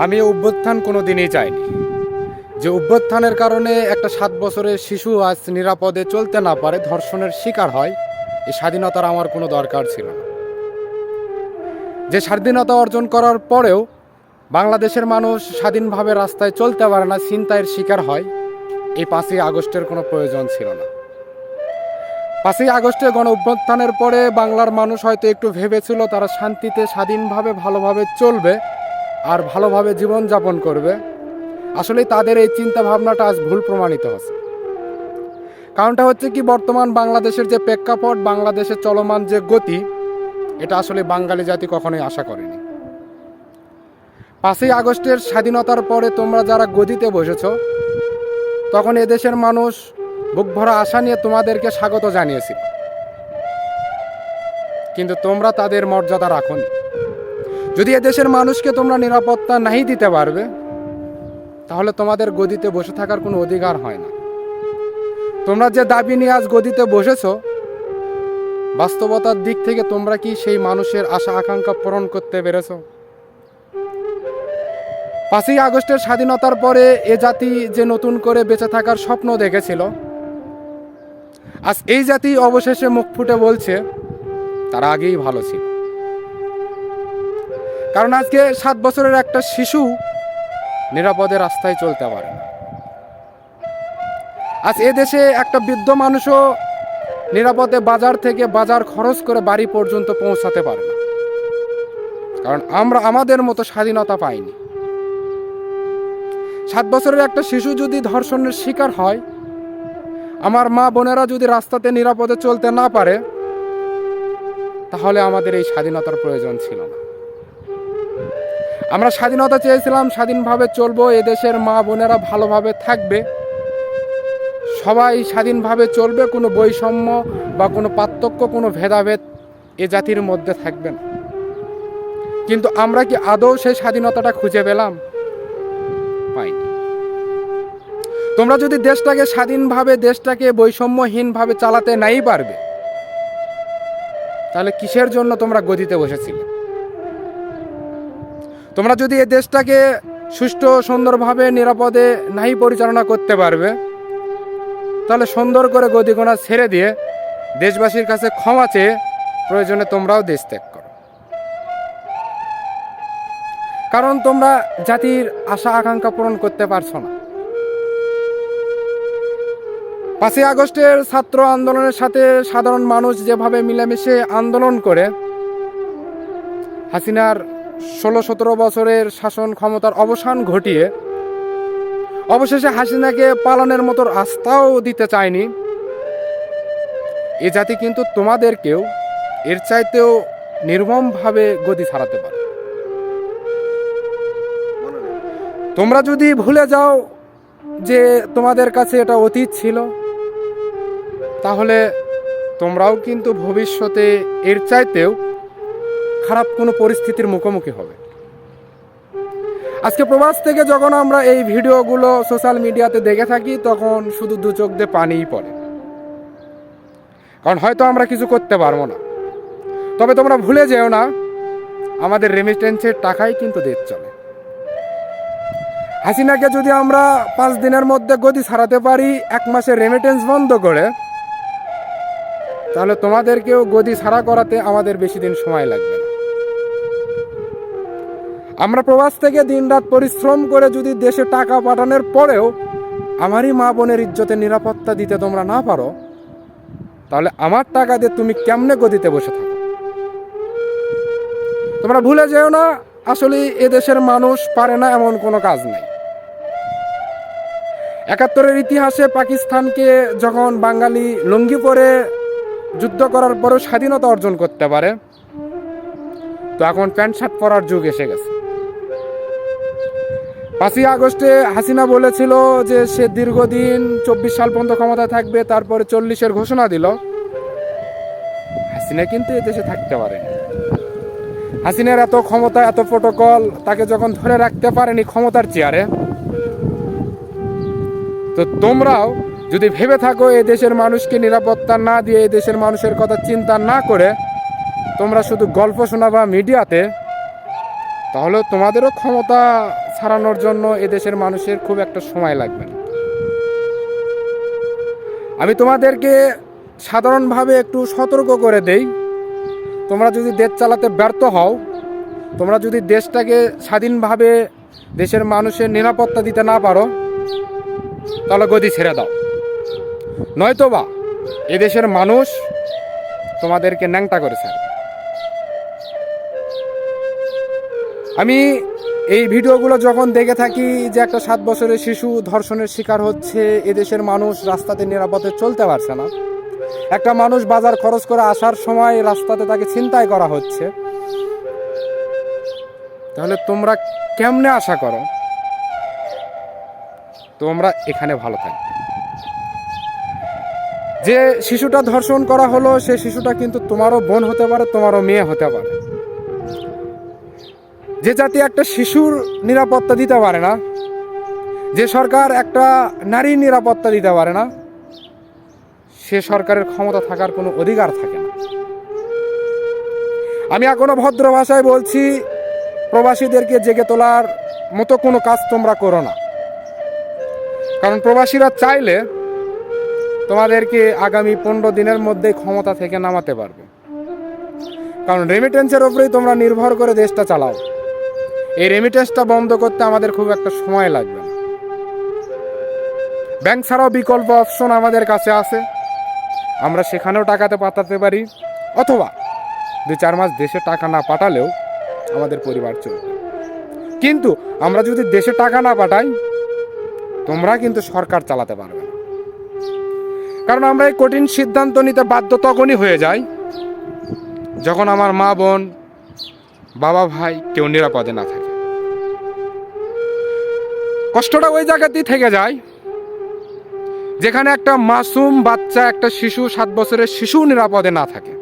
আমি অভ্যুত্থান কোনো দিনই চাইনি। যে অভ্যুত্থানের কারণে একটা সাত বছরের শিশু আজ নিরাপদে চলতে না পারে, ধর্ষণের শিকার হয় এই স্বাধীনতার আমার কোনো দরকার ছিল না। যে স্বাধীনতা অর্জন করার পরেও বাংলাদেশের মানুষ স্বাধীনভাবে রাস্তায় চলতে পারে না, ছিনতাইয়ের শিকার হয়, এই পাঁচই আগস্টের কোনো প্রয়োজন ছিল না। পাঁচই আগস্টে গণ অভ্যুত্থানের পরে বাংলার মানুষ হয়তো একটু ভেবেছিল তারা শান্তিতে স্বাধীনভাবে, ভালোভাবে চলবে আর ভালোভাবে জীবনযাপন করবে। আসলে তাদের এই চিন্তা ভাবনাটা আজ ভুল প্রমাণিত হচ্ছে। কারণটা হচ্ছে কি, বর্তমান বাংলাদেশের যে প্রেক্ষাপট, বাংলাদেশের চলমান যে গতি, এটা আসলে বাঙালি জাতি কখনোই আশা করেনি। পাঁচই আগস্টের স্বাধীনতার পরে তোমরা যারা গদিতে বসেছ, তখন এদেশের মানুষ বুক ভরা আশা নিয়ে তোমাদেরকে স্বাগত জানিয়েছিল। কিন্তু তোমরা তাদের মর্যাদা রাখনি। যদি এদেশের মানুষকে তোমরা নিরাপত্তা নাই দিতে পারবে, তাহলে তোমাদের গদিতে বসে থাকার কোনো অধিকার হয় না। তোমরা যে দাবি নিয়ে আজ গদিতে বসেছ, বাস্তবতার দিক থেকে তোমরা কি সেই মানুষের আশা আকাঙ্ক্ষা পূরণ করতে পেরেছ? পাঁচই আগস্টের স্বাধীনতার পরে এ জাতি যে নতুন করে বেঁচে থাকার স্বপ্ন দেখেছিল, আজ এই জাতি অবশেষে মুখ ফুটে বলছে, তারা আগেই ভালো ছিল। কারণ আজকে সাত বছরের একটা শিশু নিরাপদে রাস্তায় চলতে পারে আজ এ দেশে একটা বৃদ্ধ মানুষও নিরাপদে বাজার থেকে বাজার খরচ করে বাড়ি পর্যন্ত পৌঁছাতে পারে না। কারণ আমরা আমাদের মতো স্বাধীনতা পাইনি। সাত বছরের একটা শিশু যদি ধর্ষণের শিকার হয়, আমার মা বোনেরা যদি রাস্তাতে নিরাপদে চলতে না পারে, তাহলে আমাদের এই স্বাধীনতার প্রয়োজন ছিল না। আমরা স্বাধীনতা চেয়েছিলাম, স্বাধীনভাবে চলবো, এদেশের মা বোনেরা ভালোভাবে থাকবে। সবাই স্বাধীনভাবে চলবে, কোনো বৈষম্য বা কোনো পার্থক্য, কোনো ভেদাভেদ এ জাতির মধ্যে থাকবে না। কিন্তু আমরা কি আদৌ সেই স্বাধীনতাটা খুঁজে পেলাম? পাইনি। তোমরা যদি দেশটাকে স্বাধীনভাবে, দেশটাকে বৈষম্যহীনভাবে চালাতে নাই পারবে, তাহলে কিসের জন্য তোমরা গদিতে বসেছিলে? তোমরা যদি এই দেশটাকে সুষ্ঠু, সুন্দরভাবে, নিরাপদে নাই পরিচালনা করতে পারবে, তাহলে সুন্দর করে গদিগোনা ছেড়ে দিয়ে দেশবাসীর কাছে ক্ষমা চেয়ে প্রয়োজনে তোমরাও দেশ ত্যাগ করো। কারণ তোমরা জাতির আশা, আকাঙ্ক্ষা পূরণ করতে পারছ না। পাঁচই আগস্টের ছাত্র আন্দোলনের সাথে সাধারণ মানুষ যেভাবে মিলেমিশে আন্দোলন করে, হাসিনার ষোলো সতেরো বছরের শাসন ক্ষমতার অবসান ঘটিয়ে অবশেষে হাসিনাকে পালনের মতো আস্থাও দিতে চায়নি। এ জাতি কিন্তু তোমাদেরকেও এর চাইতেও নির্মমভাবে গতি ছাড়াতে পারে। তোমরা যদি ভুলে যাও যে তোমাদের কাছে এটা অতীত ছিল, তাহলে তোমরাও কিন্তু ভবিষ্যতে এর চাইতেও খারাপ কোনো পরিস্থিতির মুখোমুখি হবে। আজকে প্রবাস থেকে যখন আমরা এই ভিডিওগুলো সোশ্যাল মিডিয়াতে দেখে থাকি, তখন শুধু দু চোখ দিয়ে পানিই পড়ে। কারণ হয়তো আমরা কিছু করতে পারব না। তবে তোমরা ভুলে যেও না, আমাদের রেমিটেন্সের টাকাই কিন্তু দেশ চলে। হাসিনাকে যদি আমরা পাঁচ দিনের মধ্যে গদি ছাড়াতে পারি, এক মাসের রেমিটেন্স বন্ধ করে, তাহলে তোমাদেরকেও গদি ছাড়া করাতে আমাদের বেশি দিন সময় লাগবে আমরা প্রবাস থেকে দিনরাত পরিশ্রম করে যদি দেশে টাকা পাঠানোর পরেও আমারই মা বোনের ইজ্জতের নিরাপত্তা দিতে তোমরা না পারো, তাহলে আমার টাকা দিয়ে তুমি কেমনে গদিতে বসে থাকো? তোমরা ভুলে যেও না, আসলে এদেশের মানুষ পারে না এমন কোনো কাজ নাই। একাত্তরের ইতিহাসে পাকিস্তানকে যখন বাঙালি লুঙ্গি পরে যুদ্ধ করার পরেও স্বাধীনতা অর্জন করতে পারে, তো এখন প্যান্ট শার্ট পরার যুগ এসে গেছে। পাঁচই আগস্টে হাসিনা বলেছিল যে সে দীর্ঘদিন চব্বিশ সাল পর্যন্ত ক্ষমতা থাকবে, তারপরে চল্লিশের ঘোষণা দিল। হাসিনা কিন্তু এদেশে থাকতে পারে হাসিনার এত ক্ষমতা, এত প্রোটোকল তাকে যখন ধরে রাখতে পারেনি ক্ষমতার চেয়ারে, তো তোমরাও যদি ভেবে থাকো এই দেশের মানুষকে নিরাপত্তা না দিয়ে, এই দেশের মানুষের কথা চিন্তা না করে তোমরা শুধু গল্প শোনাবা মিডিয়াতে, তাহলে তোমাদেরও ক্ষমতা ছাড়ানোর জন্য এদেশের মানুষের খুব একটা সময় লাগবে না। আমি তোমাদেরকে সাধারণভাবে একটু সতর্ক করে দেই। তোমরা যদি দেশ চালাতে ব্যর্থ হও, তোমরা যদি দেশটাকে স্বাধীনভাবে দেশের মানুষের নিরাপত্তা দিতে না পারো, তাহলে গদি ছেড়ে দাও। নয়তোবা এদেশের মানুষ তোমাদেরকে ন্যাংটা করেছে আমি এই ভিডিওগুলো যখন দেখে থাকি যে একটা সাত বছরের শিশু ধর্ষণের শিকার হচ্ছে, এদেশের মানুষ রাস্তাতে নিরাপদে চলতে পারছে না। একটা মানুষ বাজার খরচ করে আসার সময় রাস্তাতে তাকে ছিনতাই করা হচ্ছে। তাহলে তোমরা কেমনে আশা করো? তোমরা এখানে ভালো থাকবে যে শিশুটা ধর্ষণ করা হলো, সে শিশুটা কিন্তু তোমারও বোন হতে পারে, তোমারও মেয়ে হতে পারে। যে জাতি একটা শিশুর নিরাপত্তা দিতে পারে না, যে সরকার একটা নারীর নিরাপত্তা দিতে পারে না, সে সরকারের ক্ষমতা থাকার কোনো অধিকার থাকে না। আমি এখনও ভদ্র ভাষায় বলছি, প্রবাসীদেরকে জেগে তোলার মতো কোনো কাজ তোমরা করো না। কারণ প্রবাসীরা চাইলে তোমাদেরকে আগামী পনেরো দিনের মধ্যে ক্ষমতা থেকে নামাতে পারবে। কারণ রেমিটেন্সের ওপরেই তোমরা নির্ভর করে দেশটা চালাও। এই রেমিটেন্সটা বন্ধ করতে আমাদের খুব একটা সময় লাগবে না। ব্যাংক ছাড়াও বিকল্প অপশন আমাদের কাছে আছে। আমরা সেখানেও টাকাতে পাঠাতে পারি, অথবা দুই চার মাস দেশে টাকা না পাঠালেও আমাদের পরিবার চলবে। কিন্তু আমরা যদি দেশে টাকা না পাঠাই, তোমরা কিন্তু সরকার চালাতে পারবে না। কারণ আমরা এই কঠিন সিদ্ধান্ত নিতে বাধ্য তখনই হয়ে যাই, যখন আমার মা বোন, বাবা ভাই কেউ নিরাপদে না থাকে। কষ্টটা ওই জায়গাতেই থেকে যায়। যেখানে একটা মাসুম বাচ্চা, একটা শিশু, সাত বছরের শিশু নিরাপদে না থাকে।